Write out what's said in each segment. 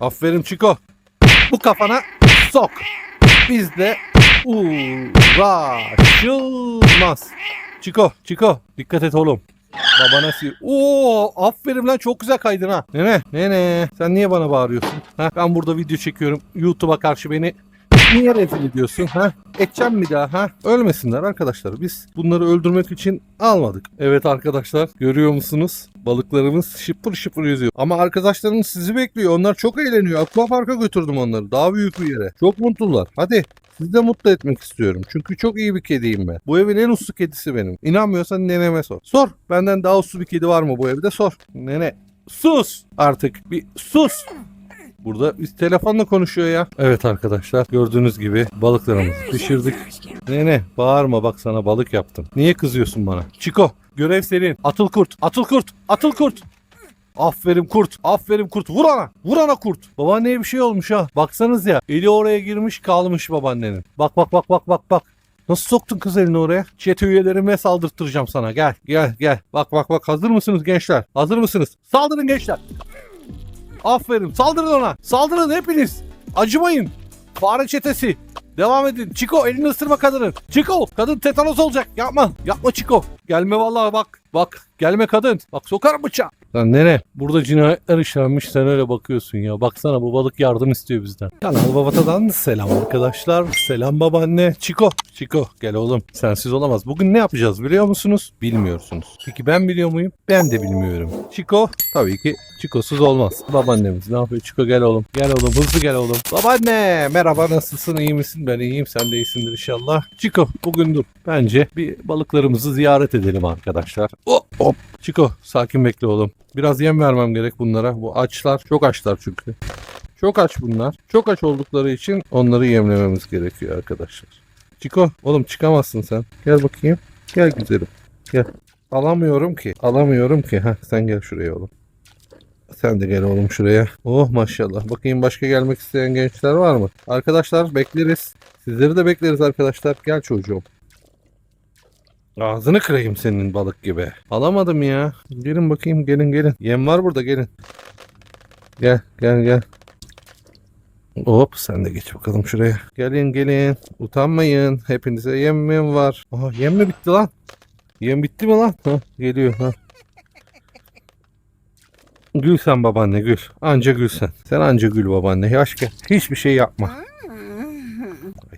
Aferin Çiko. Bu kafana sok. Bizde uğraşılmaz. Çiko, Çiko dikkat et oğlum. Babana si... Oo, aferin lan çok güzel kaydın ha. Nene, nene. Sen niye bana bağırıyorsun? Ha? Ben burada video çekiyorum. YouTube'a karşı beni niye rezil ediyorsun? Ha? Edeceğim mi daha? Ha? Ölmesinler arkadaşlar. Biz bunları öldürmek için almadık. Evet arkadaşlar görüyor musunuz? Balıklarımız şıpır şıpır yüzüyor. Ama arkadaşlarımız sizi bekliyor. Onlar çok eğleniyor. Aquapark'a götürdüm onları. Daha büyük bir yere. Çok mutlular. Hadi sizi de mutlu etmek istiyorum. Çünkü çok iyi bir kediyim ben. Bu evin en uslu kedisi benim. İnanmıyorsan neneme sor. Sor. Benden daha uslu bir kedi var mı bu evde? Sor. Nene sus artık. Bir sus. Burada biz telefonla konuşuyor ya. Evet arkadaşlar gördüğünüz gibi balıklarımızı pişirdik. Nene bağırma bak sana balık yaptım. Niye kızıyorsun bana? Çiko görev senin. Atıl kurt. Atıl kurt. Atıl kurt. Aferin kurt. Aferin kurt. Vur ana. Vur ana kurt. Babaanneye bir şey olmuş ha. Baksanız ya. Eli oraya girmiş kalmış babaannenin. Bak bak bak bak bak bak. Nasıl soktun kız elini oraya? Çete üyelerime saldırttıracağım sana. Gel gel gel. Bak bak bak hazır mısınız gençler? Hazır mısınız? Saldırın gençler. Aferin. Saldırın ona. Saldırın hepiniz. Acımayın. Fare çetesi. Devam edin. Çiko elini ısırma kadının. Çiko kadın tetanos olacak. Yapma. Yapma Çiko. Gelme vallahi bak. Bak gelme kadın. Bak sokarım bıçağı. Lan nene? Burada cinayetler işlenmiş sen öyle bakıyorsun ya. Baksana bu balık yardım istiyor bizden. Kanal Babata'dan selam arkadaşlar. Selam babaanne. Çiko. Çiko gel oğlum. Sensiz olamaz. Bugün ne yapacağız biliyor musunuz? Bilmiyorsunuz. Peki ben biliyor muyum? Ben de bilmiyorum. Çiko tabii ki Çiko'suz olmaz. Babaannemiz ne yapıyor? Çiko gel oğlum. Gel oğlum hızlı gel oğlum. Babaanne merhaba nasılsın iyi misin? Ben iyiyim sen de iyisindir inşallah. Çiko bugün dur. Bence bir balıklarımızı ziyaret edelim arkadaşlar. Hop hop. Çiko sakin bekle oğlum. Biraz yem vermem gerek bunlara. Bu açlar çok açlar çünkü. Çok aç bunlar. Çok aç oldukları için onları yemlememiz gerekiyor arkadaşlar. Çiko oğlum çıkamazsın sen. Gel bakayım. Gel güzelim. Gel. Alamıyorum ki. Alamıyorum ki. Heh, sen gel şuraya oğlum. Sen de gel oğlum şuraya. Oh maşallah. Bakayım başka gelmek isteyen gençler var mı? Arkadaşlar bekleriz. Sizleri de bekleriz arkadaşlar. Gel çocuğum. Ağzını kırayım senin balık gibi. Alamadım ya. Gelin bakayım gelin gelin. Yem var burada gelin. Gel gel gel. Hop sen de geç bakalım şuraya. Gelin gelin. Utanmayın. Hepinize yemim var. Aha yem mi bitti lan? Yem bitti mi lan? Ha, geliyor ha. Gül sen babaanne gül. Anca gül sen. Sen anca gül babaanne. Yaş. Hiçbir şey yapma.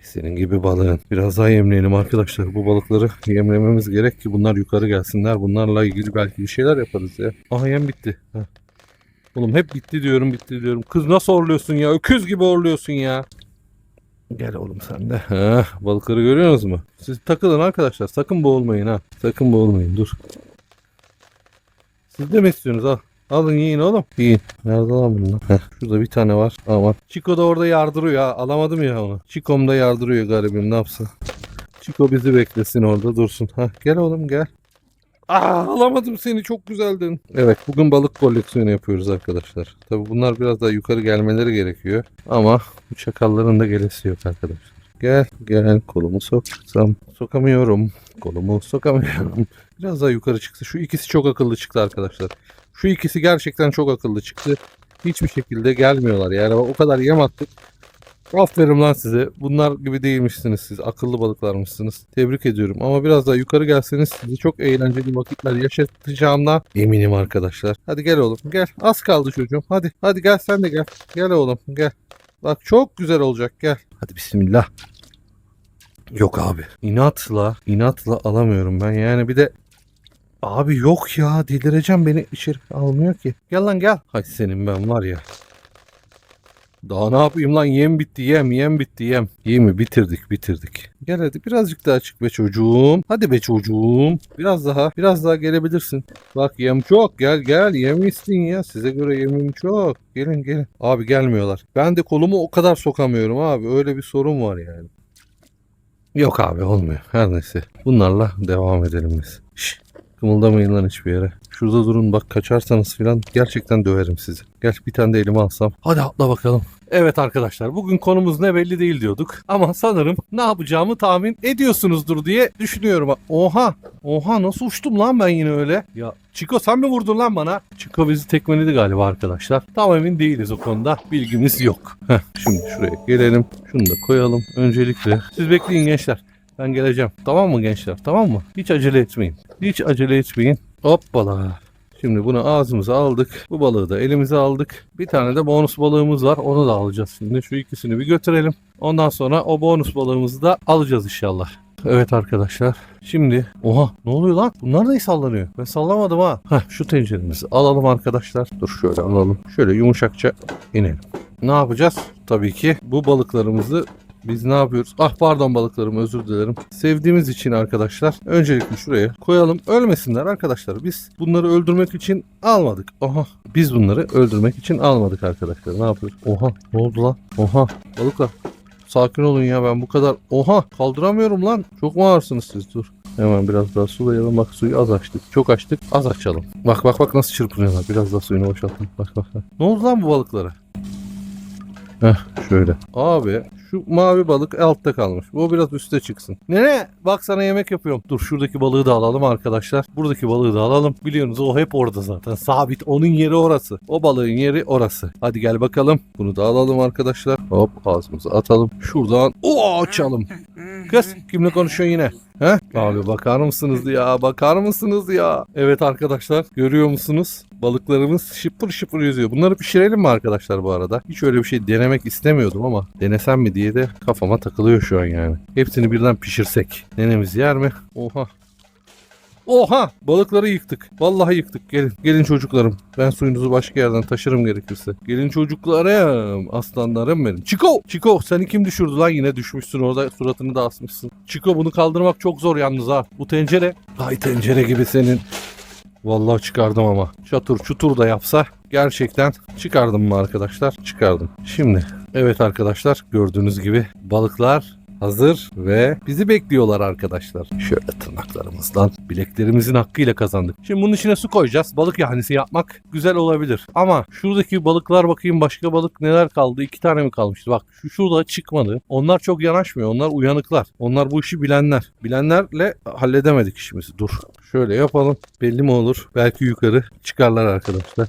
Senin gibi balığın. Biraz daha yemleyelim arkadaşlar. Bu balıkları yemlememiz gerek ki bunlar yukarı gelsinler. Bunlarla ilgili belki bir şeyler yaparız ya. Aha yem bitti. Ha. Oğlum hep bitti diyorum bitti diyorum. Kız nasıl horluyorsun ya? Öküz gibi horluyorsun ya. Gel oğlum sen de. Ha, balıkları görüyorsunuz mu? Siz takılın arkadaşlar. Sakın boğulmayın ha. Sakın boğulmayın. Dur. Siz de mi istiyorsunuz? Al. Alın yiyin oğlum. Yiyin. Nerede lan bunlar? Heh, şurada bir tane var. Aman. Chico da orada yardırıyor ha. Alamadım ya onu. Chico'm da yardırıyor garibim. Ne yapsın? Chico bizi beklesin orada dursun. Ha gel oğlum gel. Aa alamadım seni çok güzeldin. Evet bugün balık koleksiyonu yapıyoruz arkadaşlar. Tabi bunlar biraz daha yukarı gelmeleri gerekiyor. Ama bu çakalların da gelesi yok arkadaşlar. Gel gel kolumu soksam. Sokamıyorum. Kolumu sokamıyorum. Biraz daha yukarı çıktı. Şu ikisi çok akıllı çıktı arkadaşlar. Şu ikisi gerçekten çok akıllı çıktı. Hiçbir şekilde gelmiyorlar. Yani o kadar yem attık. Aferin lan size. Bunlar gibi değilmişsiniz siz. Akıllı balıklarmışsınız. Tebrik ediyorum. Ama biraz daha yukarı gelseniz sizi çok eğlenceli vakitler yaşatacağımdan eminim arkadaşlar. Hadi gel oğlum gel. Az kaldı çocuğum. Hadi hadi gel sen de gel. Gel oğlum gel. Bak çok güzel olacak gel. Hadi bismillah. Yok abi. İnatla, inatla alamıyorum ben. Yani bir de Abi yok ya delireceğim beni içeri almıyor ki. Gel lan gel. Hay senin ben var ya. Daha ne yapayım lan yem bitti yem yem bitti yem. Yemi bitirdik bitirdik. Gel hadi birazcık daha çık be çocuğum. Hadi be çocuğum. Biraz daha biraz daha gelebilirsin. Bak yem çok gel gel yem istin ya. Size göre yemim çok. Gelin gelin. Abi gelmiyorlar. Ben de kolumu o kadar sokamıyorum abi. Öyle bir sorun var yani. Yok abi olmuyor. Her neyse. Bunlarla devam edelim biz. Şşş. Kımıldamayın lan hiçbir yere. Şurada durun bak kaçarsanız filan gerçekten döverim sizi. Gel bir tane de elime alsam. Hadi atla bakalım. Evet arkadaşlar bugün konumuz ne belli değil diyorduk. Ama sanırım ne yapacağımı tahmin ediyorsunuzdur diye düşünüyorum. Oha oha nasıl uçtum lan ben yine öyle. Ya Çiko sen mi vurdun lan bana? Çiko bizi tekmeledi galiba arkadaşlar. Tam emin değiliz o konuda. Bilgimiz yok. Heh, şimdi şuraya gelelim. Şunu da koyalım. Öncelikle siz bekleyin gençler. Ben geleceğim. Tamam mı gençler? Tamam mı? Hiç acele etmeyin. Hiç acele etmeyin. Hoppala. Şimdi bunu ağzımıza aldık. Bu balığı da elimize aldık. Bir tane de bonus balığımız var. Onu da alacağız şimdi. Şu ikisini bir götürelim. Ondan sonra o bonus balığımızı da alacağız inşallah. Evet arkadaşlar. Şimdi oha ne oluyor lan? Bunlar da sallanıyor. Ben sallamadım ha. Heh, şu tenceremizi alalım arkadaşlar. Dur şöyle alalım. Şöyle yumuşakça inelim. Ne yapacağız? Tabii ki bu balıklarımızı biz ne yapıyoruz? Ah pardon balıklarım özür dilerim. Sevdiğimiz için arkadaşlar öncelikle şuraya koyalım. Ölmesinler arkadaşlar. Biz bunları öldürmek için almadık. Oha. Biz bunları öldürmek için almadık arkadaşlar. Ne yapıyoruz? Oha. Ne oldu lan? Oha. Balıklar. Sakin olun ya ben bu kadar. Oha kaldıramıyorum lan. Çok mu ağırsınız siz? Dur. Hemen biraz daha sulayalım. Bak suyu az açtık. Çok açtık. Az açalım. Bak bak bak nasıl çırpınıyorlar. Biraz daha suyunu boşaltın. Bak bak. bak. Ne oldu lan bu balıklara? Heh şöyle. Abi şu mavi balık altta kalmış. Bu biraz üste çıksın. Nene bak sana yemek yapıyorum. Dur şuradaki balığı da alalım arkadaşlar. Buradaki balığı da alalım. Biliyorsunuz o hep orada zaten. Sabit. Onun yeri orası. O balığın yeri orası. Hadi gel bakalım. Bunu da alalım arkadaşlar. Hop ağzımıza atalım. Şuradan o açalım. Kız kimle konuşuyorsun yine? He? Abi bakar mısınız ya? Bakar mısınız ya? Evet arkadaşlar görüyor musunuz? Balıklarımız şıpır şıpır yüzüyor. Bunları pişirelim mi arkadaşlar bu arada? Hiç öyle bir şey denemek istemiyordum ama denesem mi diye de kafama takılıyor şu an yani. Hepsini birden pişirsek. Nenemiz yer mi? Oha. Oha! Balıkları yıktık. Vallahi yıktık. Gelin. Gelin çocuklarım. Ben suyunuzu başka yerden taşırım gerekirse. Gelin çocuklarım. Aslanlarım benim. Çiko! Çiko seni kim düşürdü lan? Yine düşmüşsün orada. Suratını da asmışsın. Çiko bunu kaldırmak çok zor yalnız ha. Bu tencere. Ay tencere gibi senin. Vallahi çıkardım ama. Çatır çutur da yapsa gerçekten çıkardım mı arkadaşlar? Çıkardım. Şimdi evet arkadaşlar gördüğünüz gibi balıklar hazır ve bizi bekliyorlar arkadaşlar. Şöyle tırnaklarımızdan bileklerimizin hakkıyla kazandık. Şimdi bunun içine su koyacağız. Balık yahnisi yapmak güzel olabilir. Ama şuradaki balıklar bakayım başka balık neler kaldı? İki tane mi kalmıştı? Bak şu şurada çıkmadı. Onlar çok yanaşmıyor. Onlar uyanıklar. Onlar bu işi bilenler. Bilenlerle halledemedik işimizi. Dur. Şöyle yapalım. Belli mi olur? Belki yukarı çıkarlar arkadaşlar.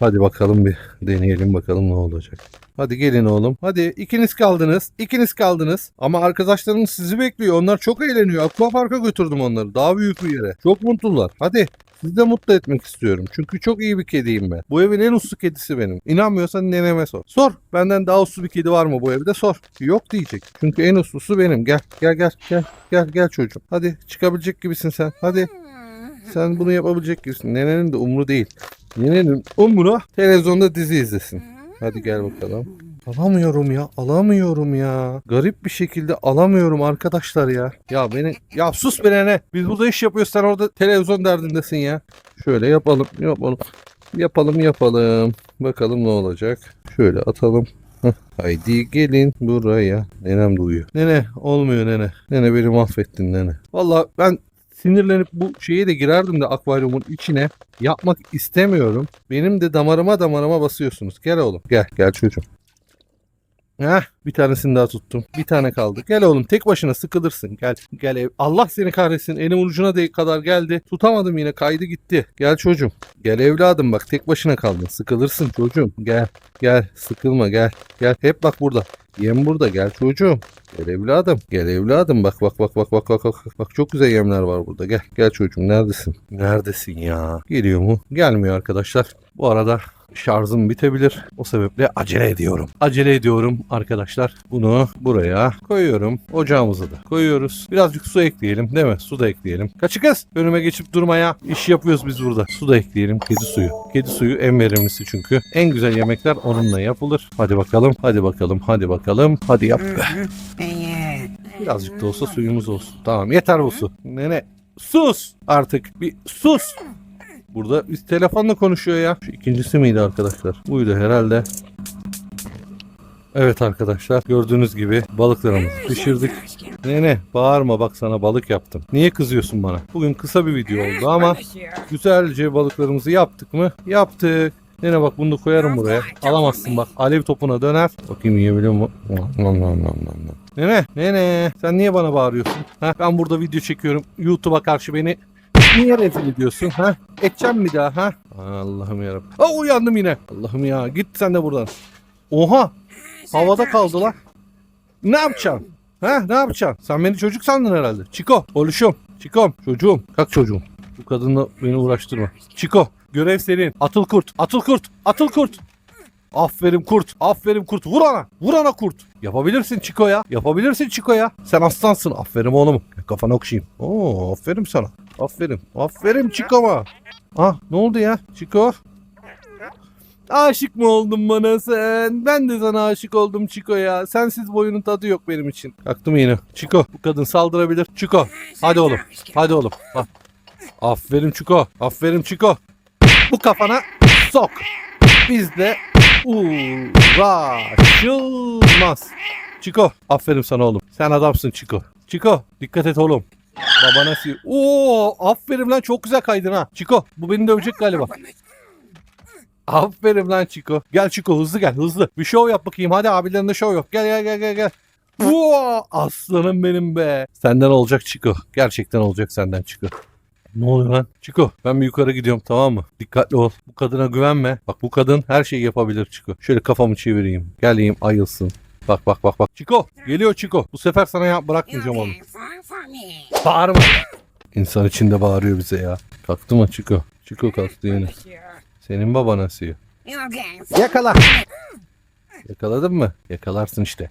Hadi bakalım bir deneyelim bakalım ne olacak. Hadi gelin oğlum. Hadi ikiniz kaldınız. İkiniz kaldınız. Ama arkadaşlarınız sizi bekliyor. Onlar çok eğleniyor. Aqua Park'a götürdüm onları. Daha büyük bir yere. Çok mutlular. Hadi. Sizi de mutlu etmek istiyorum. Çünkü çok iyi bir kediyim ben. Bu evin en uslu kedisi benim. İnanmıyorsan neneme sor. Sor. Benden daha uslu bir kedi var mı bu evde? Sor. Yok diyecek. Çünkü en uslusu benim. Gel. Gel gel. Gel. Gel gel çocuğum. Hadi çıkabilecek gibisin sen. Hadi. Sen bunu yapabilecek gibisin. Nenenin de umru değil. Nenenin umru televizyonda dizi izlesin. Hadi gel bakalım. Alamıyorum ya. Alamıyorum ya. Garip bir şekilde alamıyorum arkadaşlar ya. Ya beni ya sus be nene. Biz burada iş yapıyoruz sen orada televizyon derdindesin ya. Şöyle yapalım. Yapalım. Yapalım yapalım. Bakalım ne olacak. Şöyle atalım. Heh, Haydi gelin buraya. Nenem de uyuyor. Nene olmuyor nene. Nene beni mahvettin nene. Valla ben sinirlenip bu şeye de girerdim de akvaryumun içine. Yapmak istemiyorum. Benim de damarıma damarıma basıyorsunuz. Gel oğlum. Gel gel çocuğum. Heh, bir tanesini daha tuttum. Bir tane kaldı. Gel oğlum tek başına sıkılırsın. Gel gel ev. Allah seni kahretsin. Elim ucuna değ kadar geldi. Tutamadım yine kaydı gitti. Gel çocuğum. Gel evladım bak tek başına kaldın. Sıkılırsın çocuğum. Gel. Gel sıkılma gel. Gel hep bak burada. Yem burada gel çocuğum. Gel evladım. Gel evladım. Bak bak bak bak bak bak bak. Bak çok güzel yemler var burada. Gel. Gel çocuğum. Neredesin? Neredesin ya? Geliyor mu? Gelmiyor arkadaşlar. Bu arada şarjım bitebilir. O sebeple acele ediyorum. Acele ediyorum arkadaşlar. Bunu buraya koyuyorum. Ocağımıza da koyuyoruz. Birazcık su ekleyelim değil mi? Su da ekleyelim. Kaçı kız? Önüme geçip durmaya. İş yapıyoruz biz burada. Su da ekleyelim. Kedi suyu. Kedi suyu en verimlisi çünkü. En güzel yemekler onunla yapılır. Hadi bakalım. Hadi bakalım. Hadi bakalım. Hadi yap. Birazcık da olsa suyumuz olsun. Tamam yeter bu su. Nene sus artık. Bir sus. Burada biz telefonla konuşuyor ya. Şu ikincisi miydi arkadaşlar? Buydu herhalde. Evet arkadaşlar gördüğünüz gibi balıklarımızı pişirdik. Nene bağırma bak sana balık yaptım. Niye kızıyorsun bana? Bugün kısa bir video oldu ama güzelce balıklarımızı yaptık mı? Yaptık. Nene bak bunu da koyarım buraya. Alamazsın bak. Alev topuna döner. Bakayım yiyebiliyor mu? Nam, nam, nam, nam. Nene, nene. Sen niye bana bağırıyorsun? Ha? Ben burada video çekiyorum. YouTube'a karşı beni niye rezil ediyorsun? Ha? Edeceğim mi daha? Ha? Allah'ım yarabbim. Aa uyandım yine. Allah'ım ya. Git sen de buradan. Oha. Havada kaldı lan. Ne yapacaksın? Ha ne yapacaksın? Sen beni çocuk sandın herhalde. Çiko, oluşum. Çikom, çocuğum. Kalk çocuğum. Bu kadınla beni uğraştırma. Çiko, görev senin. Atıl kurt, atıl kurt, atıl kurt. Aferin kurt, aferin kurt. Vur ana, vur ana kurt. Yapabilirsin Çiko ya. Yapabilirsin Çiko ya. Sen aslansın. Aferin oğlum. Kafana okşayayım. Oo, aferin sana. Aferin. Aferin Çiko'ma. Ah ne oldu ya? Çiko. Aşık mı oldun bana sen? Ben de sana aşık oldum Çiko ya. Sensiz boyunun tadı yok benim için. Kalktım yine. Çiko bu kadın saldırabilir. Çiko hadi oğlum. Hadi oğlum. Bak. Aferin Çiko. Aferin Çiko. Bu kafana sok. Bizde uğraşılmaz. Çiko aferin sana oğlum. Sen adamsın Çiko. Çiko dikkat et oğlum. Babana si... Oo aferin lan çok güzel kaydın ha. Çiko bu beni dövecek galiba. Aferin lan Çiko. Gel Çiko hızlı gel hızlı. Bir şov yap bakayım hadi abilerinde şov yok. Gel gel gel gel gel. Oo, aslanım benim be. Senden olacak Çiko. Gerçekten olacak senden Çiko. Ne oluyor lan? Çiko ben bir yukarı gidiyorum tamam mı? Dikkatli ol. Bu kadına güvenme. Bak bu kadın her şeyi yapabilir Çiko. Şöyle kafamı çevireyim. Geleyim ayılsın. Bak bak bak bak. Çiko geliyor Çiko. Bu sefer sana ya bırakmayacağım onu. Bağırma. İnsan içinde bağırıyor bize ya. Kalktı mı Çiko? Çiko kalktı yine. Senin baban asıyor. Yakala. Yakaladın mı? Yakalarsın işte.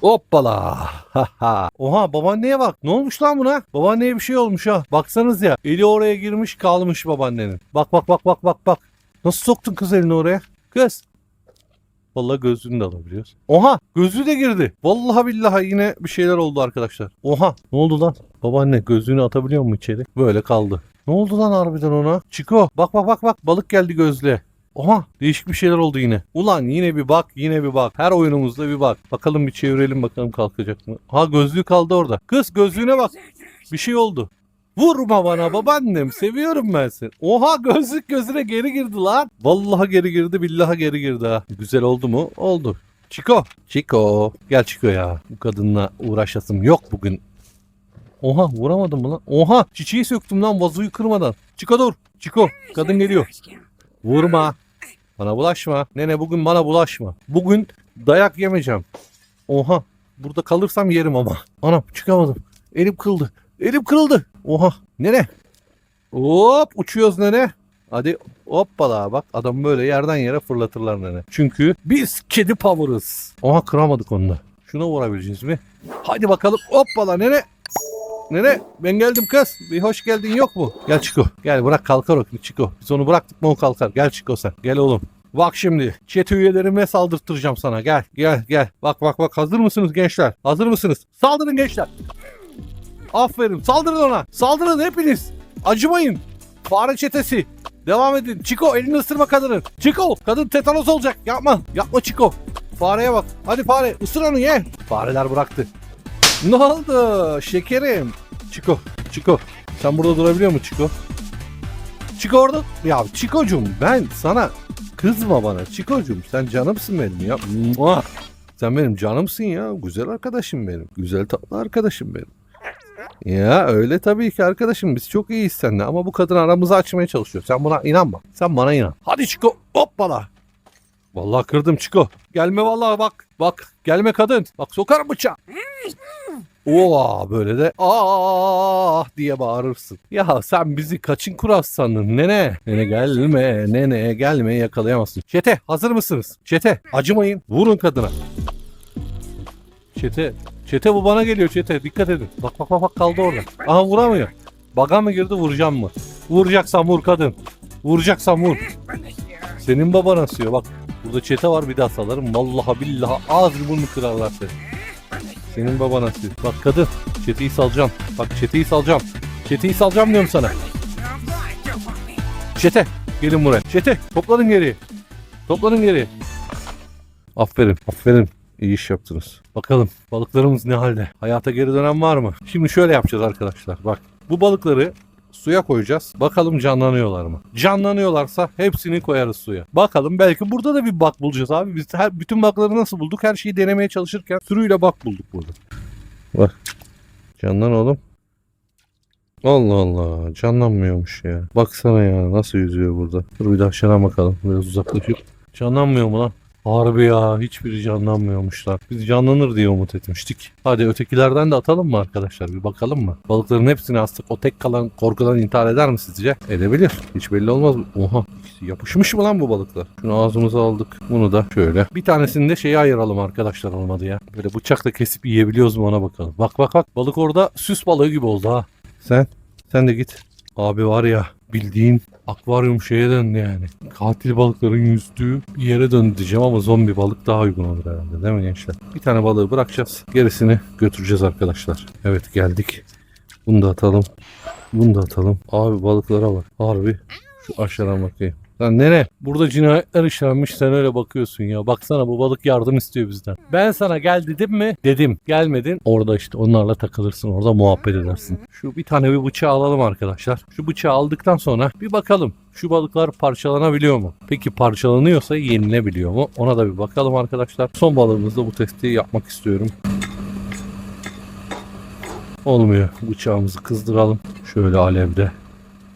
Hoppala. Ha ha. Oha babaanneye bak. Ne olmuş lan buna? Babaanneye bir şey olmuş ha. Baksanız ya. Eli oraya girmiş kalmış babaannenin. Bak bak bak bak bak bak. Nasıl soktun kız elini oraya? Kız. Vallahi gözlüğünü de alabiliyoruz. Oha gözlüğü de girdi. Vallahi billahi yine bir şeyler oldu arkadaşlar. Oha ne oldu lan? Babaanne gözlüğünü atabiliyor mu içeri? Böyle kaldı. Ne oldu lan harbiden ona? Çiko bak bak bak bak balık geldi gözlüğe. Oha değişik bir şeyler oldu yine. Ulan yine bir bak yine bir bak. Her oyunumuzda bir bak. Bakalım bir çevirelim bakalım kalkacak mı? Ha gözlüğü kaldı orada. Kız gözlüğüne bak. Bir şey oldu. Vurma bana babaannem seviyorum ben seni. Oha gözlük gözüne geri girdi lan. Vallahi geri girdi billahi geri girdi ha. Güzel oldu mu? Oldu. Çiko. Çiko. Gel Çiko ya. Bu kadınla uğraşasım yok bugün. Oha vuramadım mı lan? Oha çiçeği söktüm lan vazoyu kırmadan. Çiko dur. Çiko kadın geliyor. Vurma. Bana bulaşma. Nene bugün bana bulaşma. Bugün dayak yemeyeceğim. Oha. Burada kalırsam yerim ama. Anam çıkamadım. Elim kırıldı. Elim kırıldı. Oha. Nene. Hop uçuyoruz nene. Hadi hoppala bak adam böyle yerden yere fırlatırlar nene. Çünkü biz kedi power'ız. Oha kıramadık onu da. Şuna vurabileceğiz mi? Hadi bakalım hoppala nene. Nene ben geldim kız. Bir hoş geldin yok mu? Gel Çiko. Gel bırak kalkar o Çiko. Biz onu bıraktık mı o kalkar. Gel Çiko sen. Gel oğlum. Bak şimdi çete üyelerime saldırtıracağım sana. Gel gel gel. Bak bak bak hazır mısınız gençler? Hazır mısınız? Saldırın gençler. Aferin. Saldırın ona. Saldırın hepiniz. Acımayın. Fare çetesi. Devam edin. Çiko elini ısırma kadının. Çiko kadın tetanos olacak. Yapma. Yapma Çiko. Fareye bak. Hadi fare ısır onu ye. Fareler bıraktı. Ne oldu şekerim? Çiko, Çiko. Sen burada durabiliyor musun Çiko? Çiko orada. Ya Çiko'cum ben sana kızma bana. Çiko'cum sen canımsın benim ya. Sen benim canımsın ya. Güzel arkadaşım benim. Güzel tatlı arkadaşım benim. Ya öyle tabii ki arkadaşım biz çok iyiyiz seninle ama bu kadın aramızı açmaya çalışıyor. Sen buna inanma. Sen bana inan. Hadi Çiko hoppala. Vallahi kırdım Çiko. Gelme vallahi bak. Bak gelme kadın. Bak sokarım bıçağı. Oo böyle de ah diye bağırırsın. Ya sen bizi kaçın kuras sandın nene? Nene gelme nene gelme yakalayamazsın. Çete hazır mısınız? Çete acımayın vurun kadına. Çete çete bu bana geliyor çete dikkat edin. Bak bak bak, bak kaldı orada. Aha vuramıyor. Baga mı girdi vuracağım mı? Vuracaksan vur kadın. Vuracaksan vur. Senin baban asıyor bak. Burada çete var bir daha salarım. Vallahi billahi ağzını burnunu kırarlar seni. Senin baban asıyor. Bak kadın. Çeteyi salacağım. Bak çeteyi salacağım. Çeteyi salacağım diyorum sana. Çete. Gelin buraya. Çete. Toplanın geri. Toplanın geri. Aferin. Aferin. İyi iş yaptınız. Bakalım balıklarımız ne halde? Hayata geri dönen var mı? Şimdi şöyle yapacağız arkadaşlar. Bak bu balıkları suya koyacağız. Bakalım canlanıyorlar mı? Canlanıyorlarsa hepsini koyarız suya. Bakalım belki burada da bir bak bulacağız abi. Biz her bütün bakları nasıl bulduk? Her şeyi denemeye çalışırken sürüyle bak bulduk burada. Bak. Canlan oğlum. Allah Allah canlanmıyormuş ya. Baksana ya nasıl yüzüyor burada. Dur bir de aşağıdan bakalım. Biraz uzaklaşıp. Canlanmıyor mu lan? Harbi ya hiçbiri canlanmıyormuşlar. Biz canlanır diye umut etmiştik. Hadi ötekilerden de atalım mı arkadaşlar bir bakalım mı? Balıkların hepsini astık. O tek kalan korkudan intihar eder mi sizce? Edebilir. Hiç belli olmaz. Oha yapışmış mı lan bu balıklar? Şunu ağzımıza aldık. Bunu da şöyle. Bir tanesini de şeye ayıralım arkadaşlar olmadı ya. Böyle bıçakla kesip yiyebiliyoruz mu ona bakalım. Bak bak bak balık orada süs balığı gibi oldu ha. Sen sen de git. Abi var ya bildiğin akvaryum şeye döndü yani. Katil balıkların yüzdüğü bir yere döndü diyeceğim ama zombi balık daha uygun olur herhalde değil mi gençler? Bir tane balığı bırakacağız. Gerisini götüreceğiz arkadaşlar. Evet geldik. Bunu da atalım. Bunu da atalım. Abi balıklara bak. Harbi. Şu aşağıdan bakayım. Lan nene? Burada cinayetler işlenmiş sen öyle bakıyorsun ya. Baksana bu balık yardım istiyor bizden. Ben sana gel dedim mi? Dedim. Gelmedin. Orada işte onlarla takılırsın. Orada muhabbet edersin. Şu bir tane bir bıçağı alalım arkadaşlar. Şu bıçağı aldıktan sonra bir bakalım. Şu balıklar parçalanabiliyor mu? Peki parçalanıyorsa yenilebiliyor mu? Ona da bir bakalım arkadaşlar. Son balığımızda bu testi yapmak istiyorum. Olmuyor. Bıçağımızı kızdıralım. Şöyle alevde.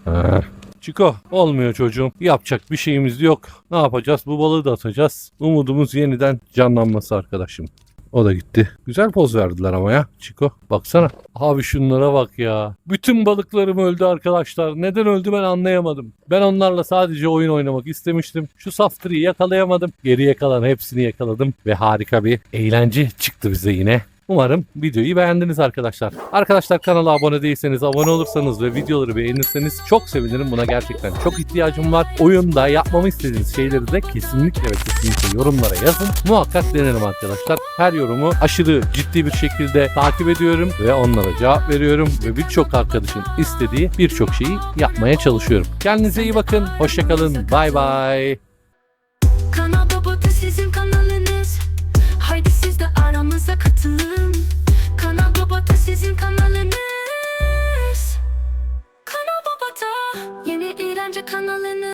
Ha. Çiko olmuyor çocuğum. Yapacak bir şeyimiz yok. Ne yapacağız? Bu balığı da atacağız. Umudumuz yeniden canlanması arkadaşım. O da gitti. Güzel poz verdiler ama ya Çiko. Baksana. Abi şunlara bak ya. Bütün balıklarım öldü arkadaşlar. Neden öldü ben anlayamadım. Ben onlarla sadece oyun oynamak istemiştim. Şu saftriyi yakalayamadım. Geriye kalan hepsini yakaladım. Ve harika bir eğlence çıktı bize yine. Umarım videoyu beğendiniz arkadaşlar. Arkadaşlar kanala abone değilseniz abone olursanız ve videoları beğenirseniz çok sevinirim. Buna gerçekten çok ihtiyacım var. Oyunda yapmamı istediğiniz şeyleri de kesinlikle ve kesinlikle yorumlara yazın. Muhakkak denerim arkadaşlar. Her yorumu aşırı ciddi bir şekilde takip ediyorum ve onlara cevap veriyorum ve birçok arkadaşın istediği birçok şeyi yapmaya çalışıyorum. Kendinize iyi bakın. Hoşçakalın. Bay bay. Kanal Baba da Yeni eğlence kanalınız